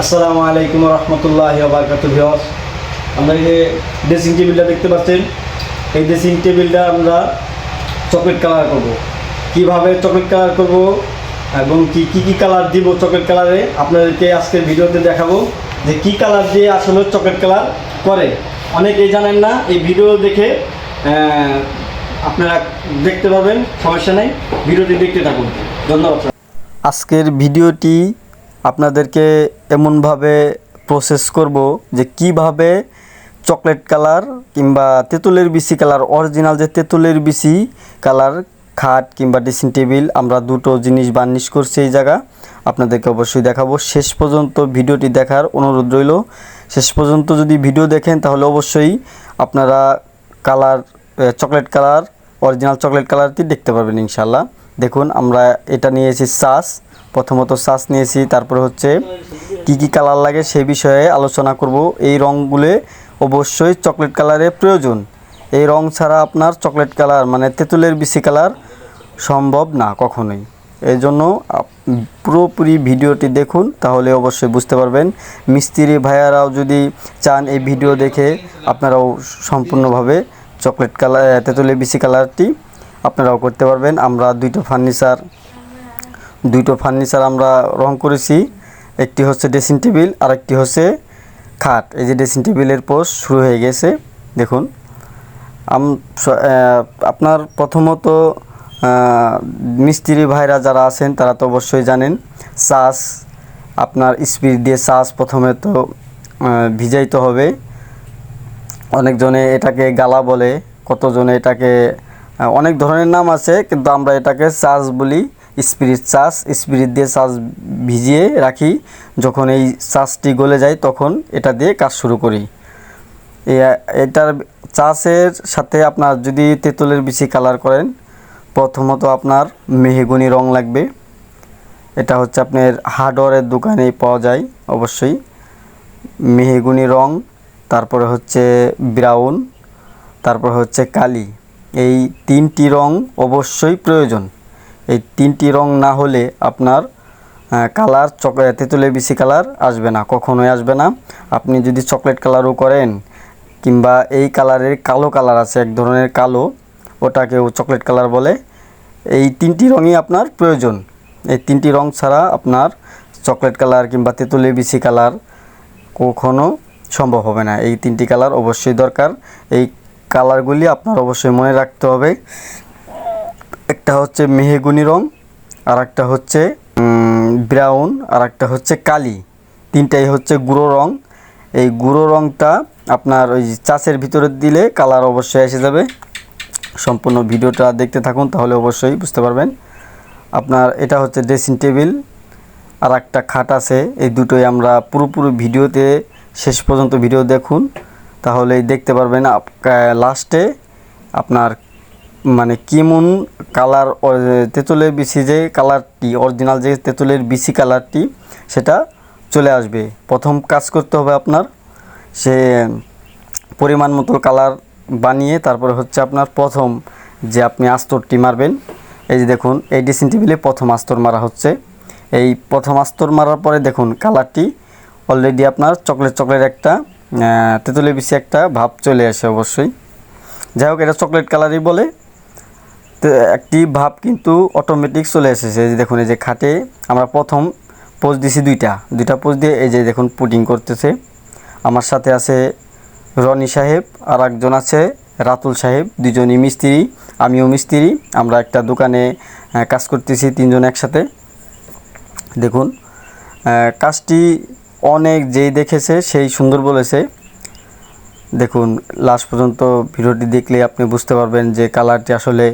আসসালামু আলাইকুম রহমতুল্লাহ বারকাত আমরা এই যে ড্রেসিং টেবিলটা দেখতে পাচ্ছেন, এই ড্রেসিং টেবিলটা আমরা চকলেট কালার করব। কীভাবে চকলেট কালার করব এবং কি কি কি কালার দিব চকলেট কালারে আপনাদেরকে আজকের ভিডিওতে দেখাবো যে কি কালার দিয়ে আসলে চকলেট কালার করে। অনেকেই জানেন না, এই ভিডিও দেখে আপনারা দেখতে পাবেন সমস্যা নেই। ভিডিওটি দেখতে থাকুন। ধন্যবাদ আজকের ভিডিওটি আপনাদেরকে এমনভাবে প্রসেস করব যে কীভাবে চকলেট কালার কিংবা তেঁতুলের বিসি কালার অরিজিনাল যে তেঁতুলের বিসি কালার খাট কিংবা ড্রেসিং টেবিল আমরা দুটো জিনিস বার্নিশ করছি এই জায়গা। আপনাদেরকে অবশ্যই দেখাবো। শেষ পর্যন্ত ভিডিওটি দেখার অনুরোধ রইল। শেষ পর্যন্ত যদি ভিডিও দেখেন, তাহলে অবশ্যই আপনারা colour chocolate colour original chocolate কালারটি দেখতে পারবেন ইনশাল্লাহ দেখুন, আমরা এটা নিয়েছি সাস প্রথমত সাস নিয়েছি, তারপরে হচ্ছে কি কি কালার লাগে সে বিষয়ে আলোচনা করব। এই রঙগুলো অবশ্যই চকলেট কালারের প্রয়োজন। এই রং ছাড়া আপনার চকলেট কালার মানে তেঁতুলের বিসি কালার সম্ভব না কখনোই। এই জন্য পুরোপুরি ভিডিওটি দেখুন, তাহলে অবশ্যই বুঝতে পারবেন। মিস্ত্রি ভাইয়ারাও যদি চান এই ভিডিও দেখে, আপনারাও সম্পূর্ণভাবে চকলেট কালার তেঁতুলের বিসি কালারটি আপনারাও করতে পারবেন। আমরা দুইটা ফার্নিচার দুইটো ফার্নিচার আমরা রং করেছি। একটি হচ্ছে ড্রেসিং টেবিল আর একটি হচ্ছে খাট। এই যে ড্রেসিং টেবিলের পোস্ট শুরু হয়ে গেছে, দেখুন। আপনার প্রথমত মিস্ত্রি ভাইরা যারা আছেন, তারা তো অবশ্যই জানেন, চাষ, আপনার স্পিড দিয়ে চাষ প্রথমে তো ভিজাইতে হবে। অনেকজনে এটাকে গালা বলে, কতজনে এটাকে অনেক ধরনের নাম আছে, কিন্তু আমরা এটাকে চাষ বলি। স্পিরিট চাষ, স্পিরিট দিয়ে চাষ ভিজিয়ে রাখি। যখন এই চাষটি গলে যায়, তখন এটা দিয়ে কাজ শুরু করি। এটার চাষের সাথে আপনার যদি তেঁতুলের বিচি কালার করেন, প্রথমত আপনার মেহেগুনি রং লাগবে। এটা হচ্ছে আপনার হার্ডওয়ারের দোকানে পাওয়া যায়, অবশ্যই। মেহেগুনি রং, তারপরে হচ্ছে ব্রাউন, তারপর হচ্ছে কালি। এই তিনটি রং অবশ্যই প্রয়োজন। এই তিনটি রং না হলে আপনার কালার চক তেঁতুলের বিসি কালার আসবে না, কখনোই আসবে না। আপনি যদি চকলেট কালারও করেন, কিংবা এই কালারের কালো কালার আছে, এক ধরনের কালো, ওটাকেও চকলেট কালার বলে, এই তিনটি রঙই আপনার প্রয়োজন। এই তিনটি রং ছাড়া আপনার চকলেট কালার কিংবা তেঁতুলের বিসি কালার কখনো সম্ভব হবে না। এই তিনটি কালার অবশ্যই দরকার। এই কালারগুলি আপনার অবশ্যই মনে রাখতে হবে। একটা হচ্ছে মেহেগুনি রং আর একটা হচ্ছে ব্রাউন আর একটা হচ্ছে কালি। তিনটাই হচ্ছে গুঁড়ো রং। এই গুঁড়ো রংটা আপনার ওই চাষের ভিতরে দিলে কালার অবশ্যই এসে যাবে। সম্পূর্ণ ভিডিওটা দেখতে থাকুন, তাহলে অবশ্যই বুঝতে পারবেন। আপনার এটা হচ্ছে ড্রেসিং টেবিল আর একটা খাট আছে। এই দুটোই আমরা পুরোপুরি ভিডিওতে শেষ পর্যন্ত ভিডিও দেখুন, তাহলেই দেখতে পারবেন লাস্টে আপনার মানে কেমন কালার তেঁতুলের বিসি যে কালারটি অরিজিনাল যে তেঁতুলের বিসি কালারটি, সেটা চলে আসবে। প্রথম কাজ করতে হবে আপনার সে পরিমাণ মতো কালার বানিয়ে তারপরে হচ্ছে আপনার প্রথম যে আপনি আস্তরটি মারবেন, এই যে দেখুন, এই ড্রেসিং টেবিলে প্রথম আস্তর মারা হচ্ছে। এই প্রথম আস্তর মারার পরে দেখুন, কালারটি অলরেডি আপনার চকলেট চকলেট একটা তেঁতুলের বিসি একটা ভাব চলে আসে অবশ্যই। যাই হোক, এটা চকলেট কালারই বলে একটি ভাব কিন্তু অটোমেটিক চলে এসেছে যে দেখুন, এই যে খাটে আমরা প্রথম পোজ দিছি দুইটা। দুইটা পোজ দিয়ে এই যে দেখুন পুটিং করতেছে। আমার সাথে আছে রনি সাহেব আর একজন আছে রাতুল সাহেব, দুজনই মিস্ত্রি, আমিও মিস্ত্রি। আমরা একটা দোকানে কাজ করতেছি তিনজন একসাথে। দেখুন কাজটি অনেক যেই দেখেছে সেই সুন্দর বলেছে। দেখুন লাস্ট পর্যন্ত ভিডিওটি দেখলে আপনি বুঝতে পারবেন যে কালারটি আসলে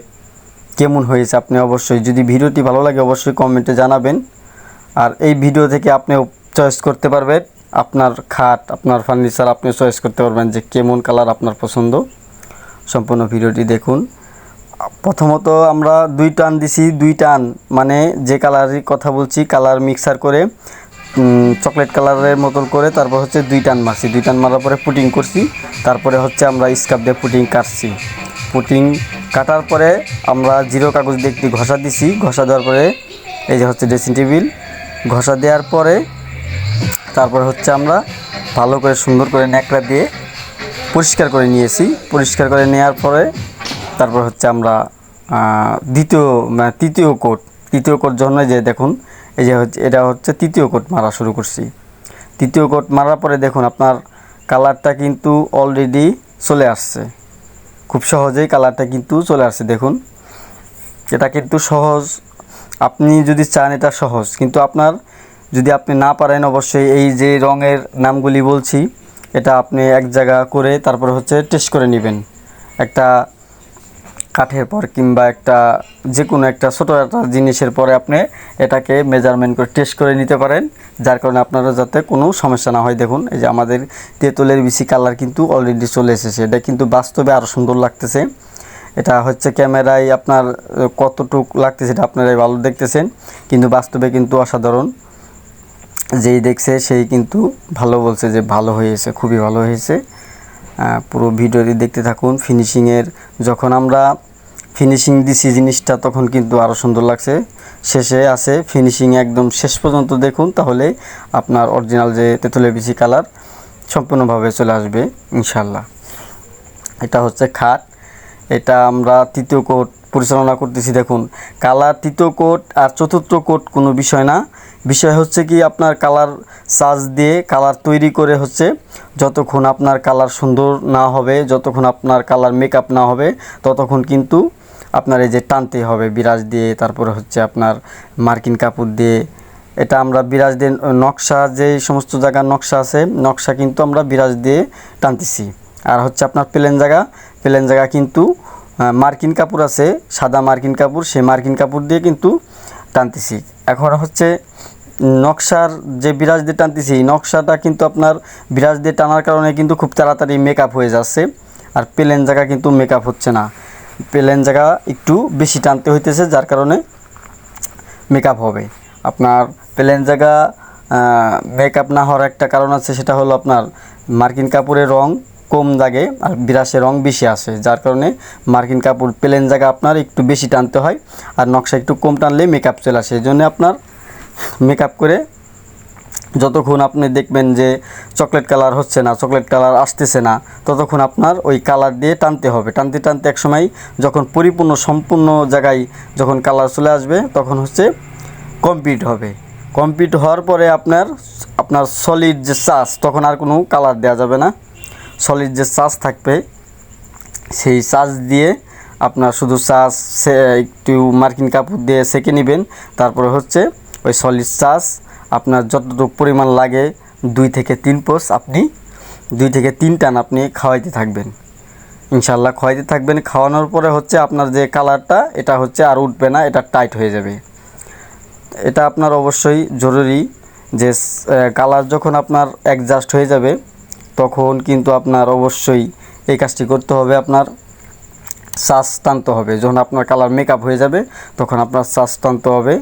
কেমন হয়েছে আপনি অবশ্যই যদি ভিডিওটি ভালো লাগে অবশ্যই কমেন্টে জানাবেন। আর এই ভিডিও থেকে আপনি চয়েস করতে পারবেন। আপনার খাট, আপনার ফার্নিচার আপনি চয়েস করতে পারবেন যে কেমন কালার আপনার পছন্দ। সম্পূর্ণ ভিডিওটি দেখুন। প্রথমত আমরা দুই টান দিছি, দুই টান মানে যে কালারের কথা বলছি কালার মিক্সার করে চকলেট কালারের মতন করে তারপর হচ্ছে দুই টান মারছি। দুই টান মারার পরে পুটিং করছি, তারপরে হচ্ছে আমরা স্কাপ দিয়ে পুটিং কাটছি। পুটিং কাটার পরে আমরা জিরো কাগজ দিয়ে একটি ঘষা দিছি। ঘষা দেওয়ার পরে এই যে হচ্ছে ড্রেসিং টেবিল ঘষা দেওয়ার পরে তারপর হচ্ছে আমরা ভালো করে সুন্দর করে ন্যাকড়া দিয়ে পরিষ্কার করে নিয়েছি। পরিষ্কার করে নেওয়ার পরে তারপর হচ্ছে আমরা দ্বিতীয় মানে তৃতীয় কোট তৃতীয় কোট জন্য যে দেখুন, এই যে হচ্ছে, এটা হচ্ছে তৃতীয় কোট মারা শুরু করছি। তৃতীয় কোট মারার পরে দেখুন, আপনার কালারটা কিন্তু অলরেডি চলে আসছে। খুব সহজেই কালারটা কিন্তু চলে আসছে দেখুন। এটা কিন্তু সহজ। আপনি যদি চান এটা সহজ, কিন্তু আপনার যদি আপনি না পারেন, অবশ্যই এই যে রঙের নামগুলি বলছি, এটা আপনি এক জায়গা করে তারপর হচ্ছে টেস্ট করে নেবেন। একটা কাঠের পর কিংবা একটা যে কোনো একটা ছোটো একটা জিনিসের পরে আপনি এটাকে মেজারমেন্ট করে টেস্ট করে নিতে পারেন, যার কারণে আপনারা যাতে কোনো সমস্যা না হয়। দেখুন, এই যে আমাদের তেঁতুলের বিসি কালার কিন্তু অলরেডি চলে এসেছে। এটা কিন্তু বাস্তবে আরও সুন্দর লাগতেছে। এটা হচ্ছে ক্যামেরায় আপনার কতটুক লাগতেছে এটা আপনারাই ভালো দেখতেছেন, কিন্তু বাস্তবে কিন্তু অসাধারণ। যেই দেখছে সেই কিন্তু ভালো বলছে যে ভালো হয়েছে, খুবই ভালো হয়েছে। পুরো ভিডিওটি দেখতে থাকুন। ফিনিশিংয়ের যখন আমরা ফিনিশিং দিছি জিনিসটা তখন কিন্তু আরও সুন্দর লাগছে। শেষে আছে ফিনিশিং একদম শেষ পর্যন্ত দেখুন, তাহলে আপনার অরিজিনাল যে তেঁতুলের বিচি কালার সম্পূর্ণভাবে চলে আসবে ইনশাল্লাহ এটা হচ্ছে খাট। এটা আমরা তৃতীয় কোট পরিচালনা করতেছি, দেখুন। কালার তৃতীয় কোট আর চতুর্থ কোট কোনো বিষয় না। বিষয় হচ্ছে কি, আপনার কালার চার্জ দিয়ে কালার তৈরি করে হচ্ছে যতক্ষণ আপনার কালার সুন্দর না হবে, যতক্ষণ আপনার কালার মেকআপ না হবে, ততক্ষণ কিন্তু আপনার এই যে টানতে হবে, বিরাজ দিয়ে, তারপরে হচ্ছে আপনার মার্কিন কাপড় দিয়ে। এটা আমরা বিরাজ দিয়ে, নকশা যে সমস্ত জায়গার নকশা আছে, নকশা কিন্তু আমরা বিরাজ দিয়ে টানতেছি। আর হচ্ছে আপনার প্লেন জায়গা প্লেন জায়গা কিন্তু মার্কিন কাপড় আছে, সাদা মার্কিন কাপড়, সেই মার্কিন কাপড় দিয়ে কিন্তু টানতেছি। এখন হচ্ছে নকশার যে বিরাজ দিয়ে টানতেছি নকশাটা কিন্তু আপনার বিরাজ দিয়ে টানার কারণে কিন্তু খুব তাড়াতাড়ি মেকআপ হয়ে যাচ্ছে, আর প্লেন জায়গা কিন্তু মেকআপ হচ্ছে না। প্লেন জায়গা একটু বেশি টানতে হইতেছে, যার কারণে মেকআপ হবে। আপনার প্লেন জায়গা মেকআপ না হওয়ার একটা কারণ আছে, সেটা হলো আপনার মার্কিন কাপড়ের রং কম লাগে আর বিরাসের রং বেশি আসে যার কারণে মার্কিন কাপড় প্লেন জায়গা আপনার একটু বেশি টানতে হয় আর নকশা একটু কম টানলে মেকআপ চলে আসে। এই জন্য আপনার মেকআপ করে যতক্ষণ আপনি দেখবেন যে চকলেট কালার হচ্ছে না, চকলেট কালার আসতেছে না, ততক্ষণ আপনার ওই কালার দিয়ে টানতে হবে। টানতে টানতে একসময় যখন পরিপূর্ণ, সম্পূর্ণ জায়গায় যখন কালার চলে আসবে, তখন হচ্ছে কমপ্লিট হবে। কমপ্লিট হওয়ার পরে আপনার আপনার সলিড যে চাষ তখন আর কোনো কালার দেওয়া যাবে না। সলিড যে চাষ থাকবে, সেই চার্জ দিয়ে আপনার শুধু সে, একটু মার্কিন কাপড় দিয়ে সেঁকে নেবেন, তারপরে হচ্ছে ওই সলিড চার্জ আপনার যতটুকু পরিমাণ লাগে দুই থেকে তিন পোস আপনি দুই থেকে তিন টান আপনি খাওয়াইতে থাকবেন। ইনশাল্লাহ খাওয়াইতে থাকবেন। খাওয়ানোর পরে হচ্ছে আপনার যে কালারটা, এটা হচ্ছে আর উঠবে না, এটা টাইট হয়ে যাবে। এটা আপনার অবশ্যই জরুরি যে কালার যখন আপনার অ্যাডজাস্ট হয়ে যাবে, তখন কিন্তু আপনার অবশ্যই এই কাজটি করতে হবে। আপনার শ্বাস টানতে হবে। যখন আপনার কালার মেকআপ হয়ে যাবে, তখন আপনার শ্বাস টানতে হবে।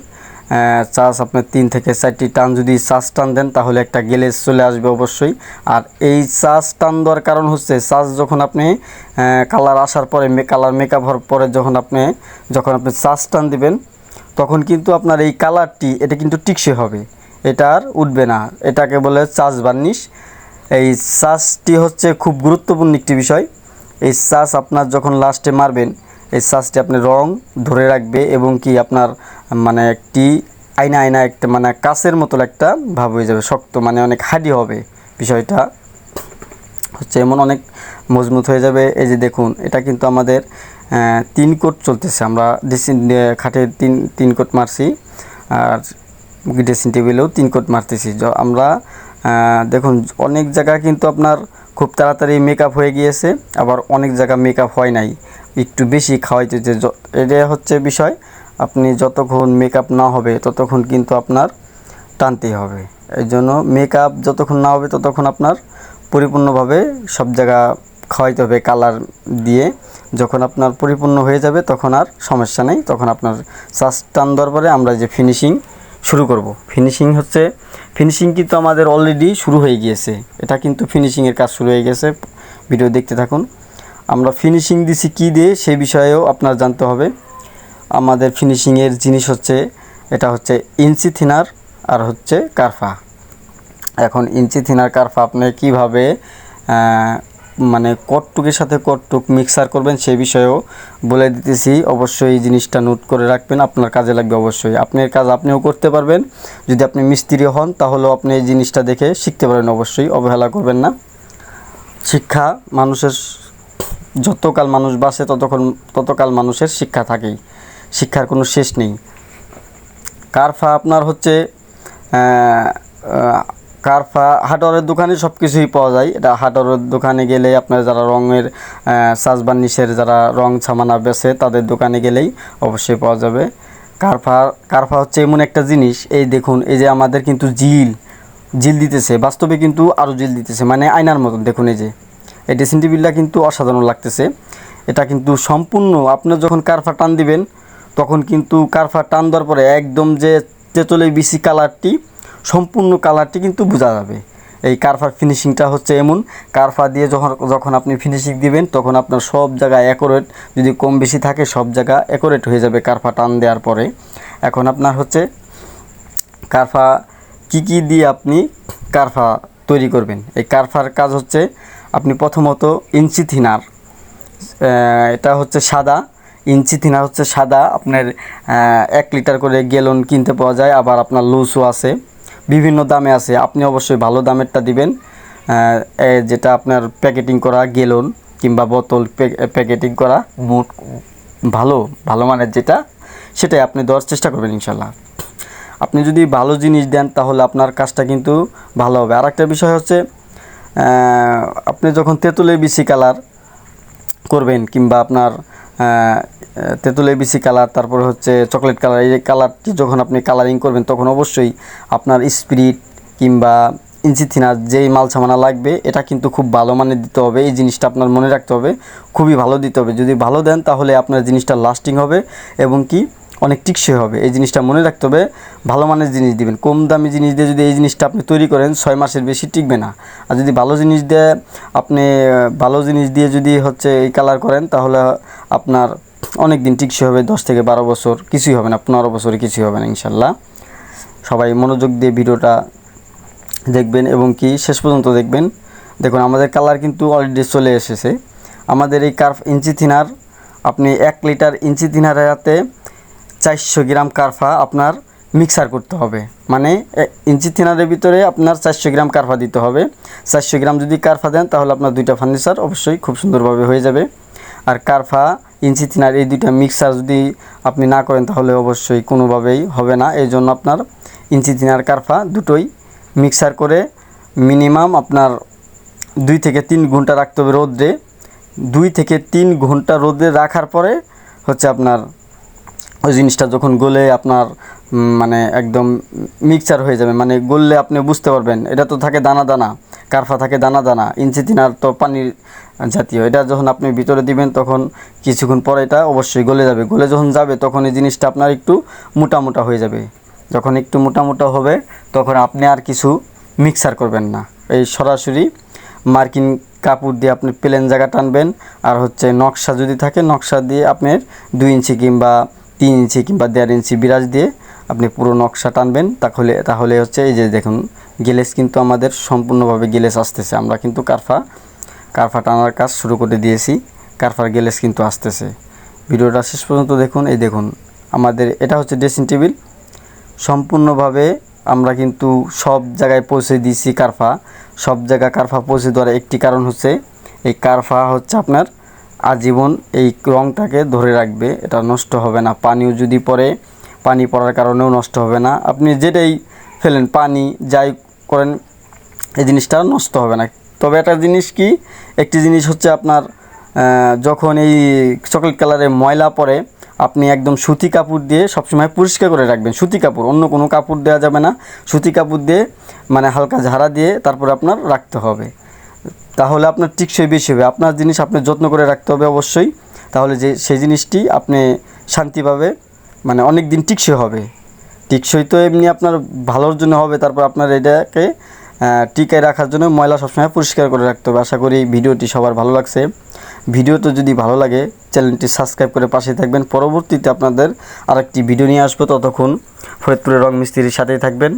চাষ আপনার তিন থেকে চারটি টান যদি চাষ টান দেন, তাহলে একটা গেলেজ চলে আসবে অবশ্যই। আর এই চাষ টান দেওয়ার কারণ হচ্ছে চাষ যখন আপনি কালার আসার পরে কালার মেকআপ হওয়ার পরে যখন আপনি যখন আপনি চাষ টান দিবেন, তখন কিন্তু আপনার এই কালারটি এটা কিন্তু টিকসে হবে। এটা আর উঠবে না। এটাকে বলে চাষ বার্নিশ এই চাষটি হচ্ছে খুব গুরুত্বপূর্ণ একটি বিষয়। এই চাষ আপনার যখন লাস্টে মারবেন এই চাষটি আপনি রং ধরে রাখবে এবং কি আপনার মানে একটি আয়না আয়না একটা মানে কাছের মতো একটা ভাব হয়ে যাবে, শক্ত মানে অনেক হাডি হবে বিষয়টা। হচ্ছে এমন অনেক মজবুত হয়ে যাবে, এই যে দেখুন, এটা কিন্তু আমাদের তিন কোট চলতেছে, আমরা ড্রেসিং খাটে তিন তিন কোট মারছি, আর ড্রেসিং টেবিলেও তিন কোট মারতেছি। আমরা দেখুন, অনেক জায়গা কিন্তু আপনার খুব তাড়াতাড়ি মেকআপ হয়ে গিয়েছে, আবার অনেক জায়গা মেকআপ হয় নাই। একটু বেশি খাওয়াইতে যে এটা হচ্ছে বিষয়, আপনি যতক্ষণ মেকআপ না হবে, ততক্ষণ কিন্তু আপনার টানতেই হবে। এই জন্য মেকআপ যতক্ষণ না হবে, ততক্ষণ আপনার পরিপূর্ণভাবে সব জায়গা খাওয়াইতে হবে কালার দিয়ে। যখন আপনার পরিপূর্ণ হয়ে যাবে, তখন আর সমস্যা নেই, তখন আপনার চাষ টান দেওয়ার পরে আমরা যে ফিনিশিং শুরু করব। ফিনিশিং হচ্ছে ফিনিশিং কিন্তু আমাদের অলরেডি শুরু হয়ে গিয়েছে। এটা কিন্তু ফিনিশিংয়ের কাজ শুরু হয়ে গেছে। ভিডিও দেখতে থাকুন। আমরা ফিনিশিং দিছি কী দিয়ে সে বিষয়েও আপনার জানতে হবে। আমাদের ফিনিশিংয়ের জিনিস হচ্ছে, এটা হচ্ছে ইঞ্চি থিনার আর হচ্ছে কারফা। এখন ইঞ্চি থিনার, কার্ফা আপনি কীভাবে মানে কটটুকের সাথে কটটুক মিক্সার করবেন সেই বিষয়েও বলে দিতেছি। অবশ্যই এই জিনিসটা নোট করে রাখবেন, আপনার কাজে লাগবে অবশ্যই। আপনার কাজ আপনিও করতে পারবেন। যদি আপনি মিস্ত্রি হন, তাহলেও আপনি এই জিনিসটা দেখে শিখতে পারবেন অবশ্যই, অবহেলা করবেন না। শিক্ষা মানুষের যতকাল মানুষ বাঁচে ততক্ষণ ততকাল মানুষের শিক্ষা থাকেই। শিক্ষার কোনো শেষ নেই। কারফা আপনার হচ্ছে কারফা হাটরের দোকানে সব কিছুই পাওয়া যায়। এটা হাটরের দোকানে গেলে আপনার যারা রঙের সাজ বার্নিশের যারা রং ছামানা বেছে, তাদের দোকানে গেলেই অবশ্যই পাওয়া যাবে। কারফা কারফা হচ্ছে এমন একটা জিনিস, এই দেখুন, এই যে আমাদের কিন্তু জিল জিল দিতেছে। বাস্তবে কিন্তু আরও জিল দিতেছে মানে আয়নার মতন, দেখুন এই যে। এই ড্রেসিং টেবিলটা কিন্তু অসাধারণ লাগতেছে। এটা কিন্তু সম্পূর্ণ আপনার যখন কারফা টান দিবেন, তখন কিন্তু কারফা টান দেওয়ার পরে একদম যে তেঁতুলের বিসি কালারটি, সম্পূর্ণ কালারটি কিন্তু বোঝা যাবে। এই কারফার ফিনিশিংটা হচ্ছে এমন, কারফা দিয়ে যখন যখন আপনি ফিনিশিং দিবেন, তখন আপনার সব জায়গায় অ্যাকোরেট যদি কম বেশি থাকে, সব জায়গা অ্যাকোরেট হয়ে যাবে কারফা টান দেওয়ার পরে। এখন আপনার হচ্ছে কারফা কি কি দিয়ে আপনি কারফা তৈরি করবেন? এই কারফার কাজ হচ্ছে আপনি প্রথমত ইঞ্চি থিনার এটা হচ্ছে সাদা। ইঞ্চি থিনার হচ্ছে সাদা, আপনার এক লিটার করে গেলন কিনতে পাওয়া যায়, আবার আপনার লুসও আছে। বিভিন্ন দামে আছে, আপনি অবশ্যই ভালো দামেরটা দিবেন। যেটা আপনার প্যাকেটিং করা গেলন কিংবা বোতল প্যাকেটিং করা, মোট ভালো ভালো মানের যেটা, সেটাই আপনি দেওয়ার চেষ্টা করবেন ইনশাল্লাহ। আপনি যদি ভালো জিনিস দেন, তাহলে আপনার কাজটা কিন্তু ভালো হবে। আর একটা বিষয় হচ্ছে আপনি যখন তেঁতুলের বিসি কালার করবেন কিংবা আপনার আহ, তেঁতুলের বিসি কালার তারপর হচ্ছে চকলেট কালার এই কালারটি যখন আপনি কালারিং করবেন তখন অবশ্যই আপনার স্পিরিট কিংবা ইঞ্চি থিনার যেই মাল সামানা লাগবে এটা কিন্তু খুব ভালো মানের দিতে হবে। এই জিনিসটা আপনার মনে রাখতে হবে। খুবই ভালো দিতে হবে। যদি ভালো দেন তাহলে আপনার জিনিসটা লাস্টিং হবে এবং কি অনেক টিকসই হবে। এই জিনিসটা মনে রাখতে হবে, ভালো মানের জিনিস দিবেন। কম দামি জিনিস দিয়ে যদি এই জিনিসটা আপনি তৈরি করেন, ছয় মাসের বেশি টিকবে না। আর যদি ভালো জিনিস দিয়ে আপনি, ভালো জিনিস দিয়ে যদি হচ্ছে এই কালার করেন, তাহলে আপনার অনেক দিন টিকসই হবে, দশ থেকে বারো বছর কিছুই হবে না, পনেরো বছরে কিছুই হবে না, ইনশাল্লাহ। সবাই মনোযোগ দিয়ে ভিডিওটা দেখবেন এবং কি শেষ পর্যন্ত দেখবেন। দেখুন, আমাদের কালার কিন্তু অলরেডি চলে এসেছে। আমাদের এই কার্ফ ইঞ্চি থিনার, আপনি এক লিটার ইঞ্চি থিনারের হাতে চারশো গ্রাম কারফা আপনার মিক্সার করতে হবে। মানে ইঞ্চি থিনারের ভিতরে আপনার চারশো গ্রাম কারফা দিতে হবে। চারশো গ্রাম যদি কারফা দেন, তাহলে আপনার দুইটা ফার্নিচার অবশ্যই খুব সুন্দরভাবে হয়ে যাবে। আর কারফা, ইঞ্চি থিনার এই দুইটা মিক্সার যদি আপনি না করেন, তাহলে অবশ্যই কোনোভাবেই হবে না। এই জন্য আপনার ইঞ্চি থিনার কারফা দুটোই মিক্সার করে মিনিমাম আপনার দুই থেকে তিন ঘণ্টা রাখতে হবে রোদ্রে। দুই থেকে তিন ঘণ্টা রোদে রাখার পরে হচ্ছে আপনার ওই জিনিসটা যখন গলে আপনার মানে একদম মিক্সচার হয়ে যাবে মানে গললে আপনি বুঝতে পারবেন, এটা তো থাকে দানা দানা, কারফা থাকে দানা দানা, ইঞ্চি তিনার তো পানির জাতীয়, এটা যখন আপনি ভিতরে দিবেন তখন কিছুক্ষণ পরে এটা অবশ্যই গলে যাবে, গলে যখন যাবে তখন এই জিনিসটা আপনার একটু মোটা মোটা হয়ে যাবে, যখন একটু মোটা মোটা হবে তখন আপনি আর কিছু মিক্সার করবেন না, এই সরাসরি মার্কিন কাপড় দিয়ে আপনি প্লেন জায়গা টানবেন, আর হচ্ছে নকশা যদি থাকে, নকশা দিয়ে আপনার দুই ইঞ্চি কিংবা তিন ইঞ্চি কিংবা দেড় ইঞ্চি বিরাজ দিয়ে আপনি পুরো নকশা টানবেন, তাহলে তাহলে হচ্ছে এই যে দেখুন, গেলেস কিন্তু আমাদের সম্পূর্ণভাবে গেলেস আসতেছে। আমরা কিন্তু কারফা কারফা টানার কাজ শুরু করে দিয়েছি, কারফার গেলেস কিন্তু আসতেছে। ভিডিওটা শেষ পর্যন্ত দেখুন, এই দেখুন, আমাদের, এটা হচ্ছে ড্রেসিং টেবিল। সম্পূর্ণভাবে আমরা কিন্তু সব জায়গায় পৌঁছে দিয়েছি কারফা। সব জায়গা কারফা পৌঁছে দেওয়ার একটি কারণ হচ্ছে, এই কারফা হচ্ছে আপনার আজীবন এই রংটাকে ধরে রাখবে, এটা নষ্ট হবে না। পানিও যদি পড়ে, পানি পড়ার কারণেও নষ্ট হবে না। আপনি যেটাই ফেলেন, পানি যাই করেন, এই জিনিসটা নষ্ট হবে না। তবে একটা জিনিস কি, একটি জিনিস হচ্ছে আপনার যখন এই চকলেট কালারের ময়লা পড়ে, আপনি একদম সুতি কাপড় দিয়ে সবসময় পরিষ্কার করে রাখবেন। সুতি কাপড়, অন্য কোনো কাপড় দেওয়া যাবে না। সুতি কাপড় দিয়ে মানে হালকা ঝাড়া দিয়ে তারপর আপনার রাখতে হবে। তাহলে আপনার টিকসই বেশি হবে। আপনার জিনিস আপনি যত্ন করে রাখতে হবে অবশ্যই। তাহলে যে, সেই জিনিসটি আপনি শান্তিভাবে মানে অনেক দিন টিকসই হবে। টিকসই তো এমনি আপনার ভালোর জন্য হবে, তারপর আপনার এটাকে টিকায় রাখার জন্য ময়লা সবসময় পরিষ্কার করে রাখতে হবে। আশা করি ভিডিওটি সবার ভালো লাগছে। ভিডিও তো যদি ভালো লাগে, চ্যানেলটি সাবস্ক্রাইব করে পাশে থাকবেন। পরবর্তীতে আপনাদের আরেকটি ভিডিও নিয়ে আসব ততক্ষণ। ফরিদপুরের রং মিস্ত্রির সাথেই থাকবেন।